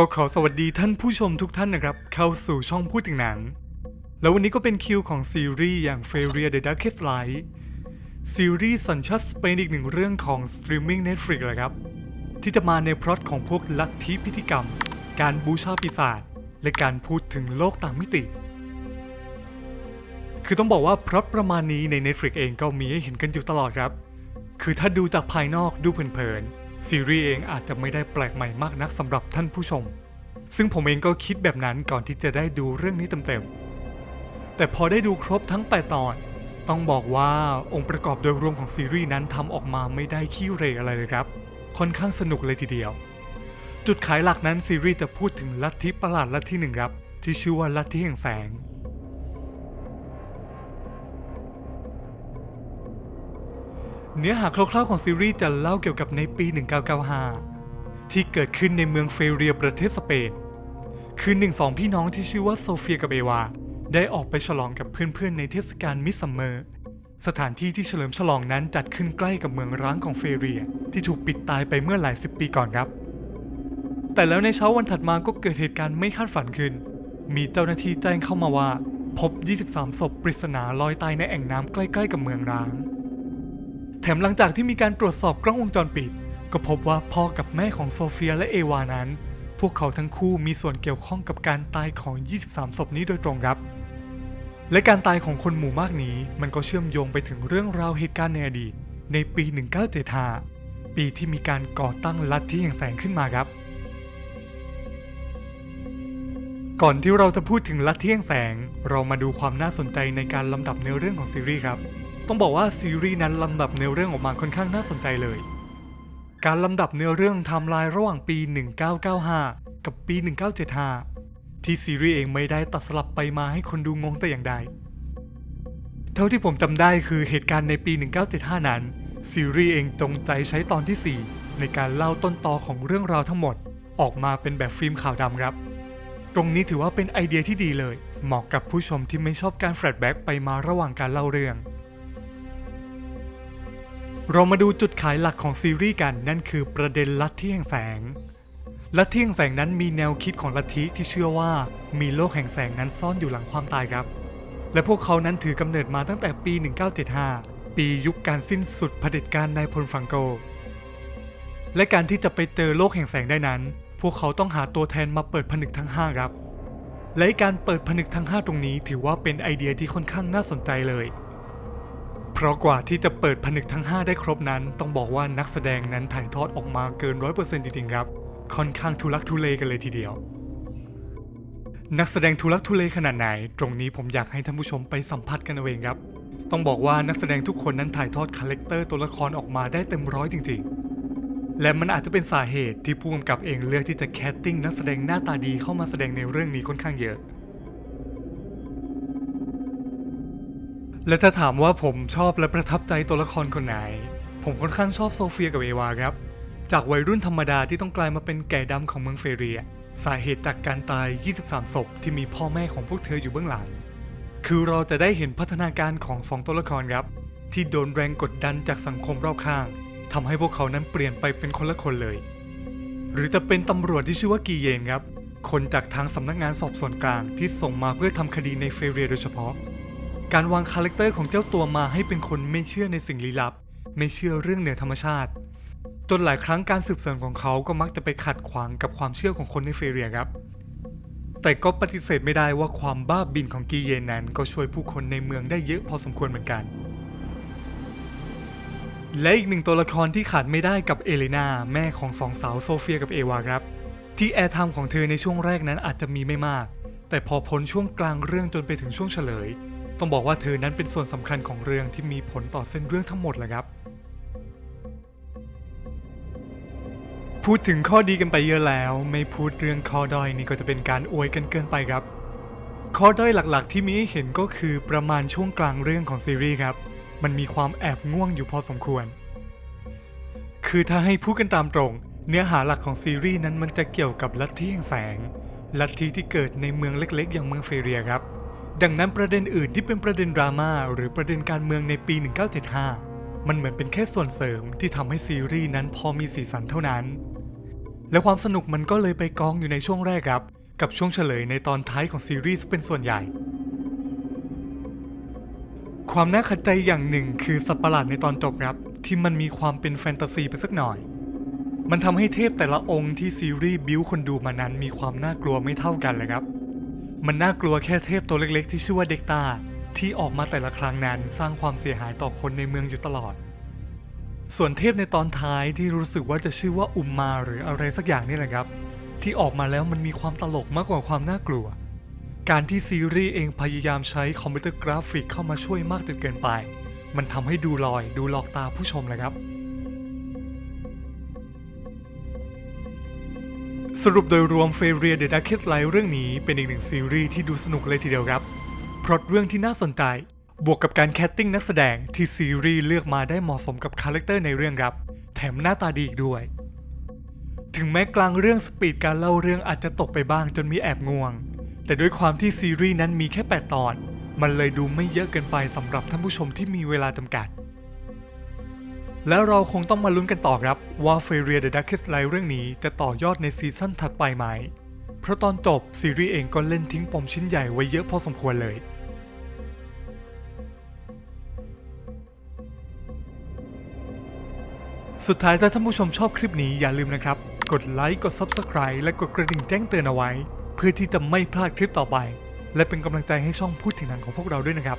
ก็ขอสวัสดีท่านผู้ชมทุกท่านนะครับ เข้าสู่ช่องพูดถึงหนัง แล้ววันนี้ก็เป็นคิวของซีรีส์อย่าง f a i r y the Darkest Light ซีรีส์สัญชาติสเปนอีกหนึ่งเรื่องของสตรีมมิ่ง Netflix เลยครับ ที่จะมาในพล็อตของพวกลัทธิพิธีกรรม การบูชาปีศาจและการพูดถึงโลกต่างมิติ คือต้องบอกว่าพล็อตประมาณนี้ใน Netflix เองก็มีให้เห็นกันอยู่ตลอดครับ คือถ้าดูจากภายนอกดูเผินๆ ซีรีส์เองอาจจะไม่ได้แปลกใหม่มากนักสำหรับท่านผู้ชม ซึ่งผมเองก็คิดแบบนั้นก่อนที่จะได้ดูเรื่องนี้เต็มๆ แต่พอได้ดูครบทั้ง 8 ตอน ต้องบอกว่าองค์ประกอบโดยรวมของซีรีส์นั้นทำออกมาไม่ได้ขี้เหรอะไรเลยครับ ค่อนข้างสนุกเลยทีเดียว จุดขายหลักนั้นซีรีส์จะพูดถึงลัทธิประหลาดลัทธิหนึ่งครับที่ชื่อว่าลัทธิแห่งแสง เนื้อหาคร่าวๆของซีรีส์จะเล่าเกี่ยวกับในปี 1995 ที่เกิดขึ้นในเมืองเฟเรียประเทศสเปน คือหนึ่งสองพี่น้องที่ชื่อว่าโซเฟียกับเอวา ได้ออกไปฉลองกับเพื่อนๆในเทศกาลมิสซัมเมอร์ สถานที่ที่เฉลิมฉลองนั้นจัดขึ้นใกล้กับเมืองร้างของเฟเรีย ที่ถูกปิดตายไปเมื่อหลายสิบปีก่อนครับ แต่แล้วในเช้าวันถัดมาก็เกิดเหตุการณ์ไม่คาดฝันขึ้น มีเจ้าหน้าที่แจ้งเข้ามาว่า พบ 23 ศพปริศนาลอยตายในแอ่งน้ำใกล้ ๆ กับเมืองร้าง แถมหลังจากที่มีการตรวจสอบกล้องวงจรปิด ก็พบว่าพ่อกับแม่ของโซเฟียและเอวานั้น พวกเขาทั้งคู่มีส่วนเกี่ยวข้องกับการตายของ 23 ศพนี้โดยตรงครับ และการตายของคนหมู่มากนี้ มันก็เชื่อมโยงไปถึงเรื่องราวเหตุการณ์ในอดีตในปี 1975 ปีที่มีการก่อตั้งลัทธิแห่งแสงขึ้นมาครับ ก่อนที่เราจะพูดถึงลัทธิแห่งแสง เรามาดูความน่าสนใจในการลำดับเนื้อเรื่องของซีรีส์ครับ ต้องบอกว่าซีรีส์นั้นลำดับเนื้อเรื่องออกมาค่อนข้างน่าสนใจเลย การลำดับเนื้อเรื่องไทม์ไลน์ระหว่างปี 1995 กับปี 1975 ที่ซีรีส์เองไม่ได้ตัดสลับไปมาให้คนดูงงแต่อย่างใด เท่าที่ผมจำได้คือเหตุการณ์ในปี 1975 นั้น ซีรีส์เองจงใจใช้ตอนที่ 4 ในการเล่าต้นตอของเรื่องราวทั้งหมด ออกมาเป็นแบบฟิล์มขาวดำครับ ตรงนี้ถือว่าเป็นไอเดียที่ดีเลย เหมาะกับผู้ชมที่ไม่ชอบการแฟลชแบ็กไปมาระหว่างการเล่าเรื่อง เรามาดูจุดขายหลักของซีรีส์กันนั่นคือประเด็นลัทธิแห่งแสง ลัทธิแห่งแสงนั้นมีแนวคิดของลัทธิที่เชื่อว่ามีโลกแห่งแสงนั้นซ่อนอยู่หลังความตายครับ และพวกเขานั้นถือกำเนิดมาตั้งแต่ปี 1975 ปียุคการสิ้นสุดเผด็จการนายพลฟังโก และการที่จะไปเจอโลกแห่งแสงได้นั้น พวกเขาต้องหาตัวแทนมาเปิดผนึกทั้ง 5 ครับ และการเปิดผนึกทั้ง 5 ตรงนี้ ถือว่าเป็นไอเดียที่ค่อนข้างน่าสนใจเลย เพราะกว่าที่จะเปิดผนึกทั้ง 5 ได้ครบนั้น ต้องบอกว่านักแสดงนั้นถ่ายทอดออกมาเกิน100%จริงๆครับ ค่อนข้างทุลักทุเลกันเลยทีเดียว นักแสดงทุลักทุเลขนาดไหน ตรงนี้ผมอยากให้ท่านผู้ชมไปสัมผัสกันเอาเองครับ ต้องบอกว่านักแสดงทุกคนนั้นถ่ายทอดคาแรคเตอร์ตัวละครออกมาได้เต็มร้อยจริง ๆ และมันอาจจะเป็นสาเหตุที่ผู้กำกับเองเลือกที่จะแคสติ้งนักแสดงหน้าตาดีเข้ามาแสดงในเรื่องนี้ค่อนข้างเยอะ และถ้าถามว่าผมชอบและประทับใจตัวละครคนไหน ผมค่อนข้างชอบโซเฟียกับเอวาครับ จากวัยรุ่นธรรมดาที่ต้องกลายมาเป็นแก่ดำของเมืองเฟเรีย สาเหตุจากการตาย 23 ศพที่มีพ่อแม่ของพวกเธออยู่เบื้องหลัง คือเราจะได้เห็นพัฒนาการของสองตัวละครครับ ที่โดนแรงกดดันจากสังคมรอบข้างทำให้พวกเขานั้นเปลี่ยนไปเป็นคนละคนเลย หรือจะเป็นตำรวจที่ชื่อว่ากีเยนครับ คนจากทางสำนักงานสอบสวนกลางที่ส่งมาเพื่อทำคดีในเฟเรียโดยเฉพาะ การวางคาแรคเตอร์ของเจ้าตัวมาให้เป็นคนไม่เชื่อในสิ่งลี้ลับ ไม่เชื่อเรื่องเหนือธรรมชาติ จนหลายครั้งการสืบสวนของเขาก็มักจะไปขัดขวางกับความเชื่อของคนในเฟเรียครับ แต่ก็ปฏิเสธไม่ได้ว่าความบ้าบินของกีเยนนั้น ก็ช่วยผู้คนในเมืองได้เยอะพอสมควรเหมือนกัน และอีกหนึ่งตัวละครที่ขาดไม่ได้กับเอเลนาแม่ของสองสาวโซเฟียกับเอวาครับ ที่แอร์ไทม์ของเธอในช่วงแรกนั้นอาจจะมีไม่มาก แต่พอพ้นช่วงกลางเรื่องจนไปถึงช่วงเฉลย ต้องบอกว่าเธอนั้นเป็นส่วนสำคัญของเรื่องที่มีผลต่อเส้นเรื่องทั้งหมดเลยครับ พูดถึงข้อดีกันไปเยอะแล้ว ไม่พูดเรื่องข้อด้อยนี่ก็จะเป็นการอวยกันเกินไปครับ ข้อด้อยหลักๆ ที่มีให้เห็นก็คือประมาณช่วงกลางเรื่องของซีรีส์ครับ มันมีความแอบง่วงอยู่พอสมควร คือถ้าให้พูดกันตามตรง เนื้อหาหลักของซีรีส์นั้นมันจะเกี่ยวกับลัทธิแห่งแสง ลัทธิที่เกิดในเมืองเล็ก ๆ อย่างเมืองเฟเรียครับ ดังนั้นประเด็นอื่นที่เป็นประเด็นดราม่าหรือประเด็นการเมืองในปี 1975 มันเหมือนเป็นแค่ส่วนเสริมที่ทำให้ซีรีส์นั้นพอมีสีสันเท่านั้น และความสนุกมันก็เลยไปกองอยู่ในช่วงแรกครับ กับช่วงเฉลยในตอนท้ายของซีรีส์เป็นส่วนใหญ่ ความน่าขัดใจอย่างหนึ่งคือสัตว์ประหลาดในตอนจบครับ ที่มันมีความเป็นแฟนตาซีไปสักหน่อย มันทำให้เทพแต่ละองค์ที่ซีรีส์บิวคนดูมานั้นมีความน่ากลัวไม่เท่ากันเลยครับ มันน่ากลัวแค่เทพตัวเล็กๆ ที่ชื่อว่าเด็กตา ที่ออกมาแต่ละครั้งนั้นสร้างความเสียหายต่อคนในเมืองอยู่ตลอด ส่วนเทพในตอนท้ายที่รู้สึกว่าจะชื่อว่าอุมมาหรืออะไรสักอย่างนี่แหละครับ ที่ออกมาแล้วมันมีความตลกมากกว่าความน่ากลัว การที่ซีรีส์เองพยายามใช้คอมพิวเตอร์กราฟิกเข้ามาช่วยมากจนเกินไป มันทำให้ดูลอยดูหลอกตาผู้ชมเลยครับ สรุปโดยรวมเฟเรียเดอะดักเ s สไลท์เรื่องนี้เป็นอีกหนึ่งซีรีส์ที่ดูสนุกเลยทีเดียวครับ เพราะเรื่องที่น่าสนใจ บวกกับการแคสติ้งนักแสดงที่ซีรีส์เลือกมาได้เหมาะสมกับคาแรคเตอร์ในเรื่องครับ แถมหน้าตาดีอีกด้วย ถึงแม้กลางเรื่องสปีดการเล่าเรื่องอาจจะตกไปบ้างจนมีแอบง่วง แต่ด้วยความที่ซีรีส์นั้นมีแค่ 8 ตอน มันเลยดูไม่เยอะเกินไปสำหรับท่านผู้ชมที่มีเวลาจำกัด แล้วเราคงต้องมาลุ้นกันต่อครับ ว่าเฟเรียเดอะดักเ s สไลเรื่องนี้จะต่อยอดในซีซั่นถัดไปไหม เพราะตอนจบซีรีส์เองก็เล่นทิ้งปมชิ้นใหญ่ไว้เยอะพอสมควรเลยสุดท้ายถ้าท่านผู้ชมชอบคลิปนี้อย่าลืมนะครับ กดไลค์กด Subscribe และกดกระดิ่งแจ้งเตือนเอาไว้ เพื่อที่จะไม่พลาดคลิปต่อไป และเป็นกำลังใจให้ช่องพูดถึงหนังของพวกเราด้วยนะครับ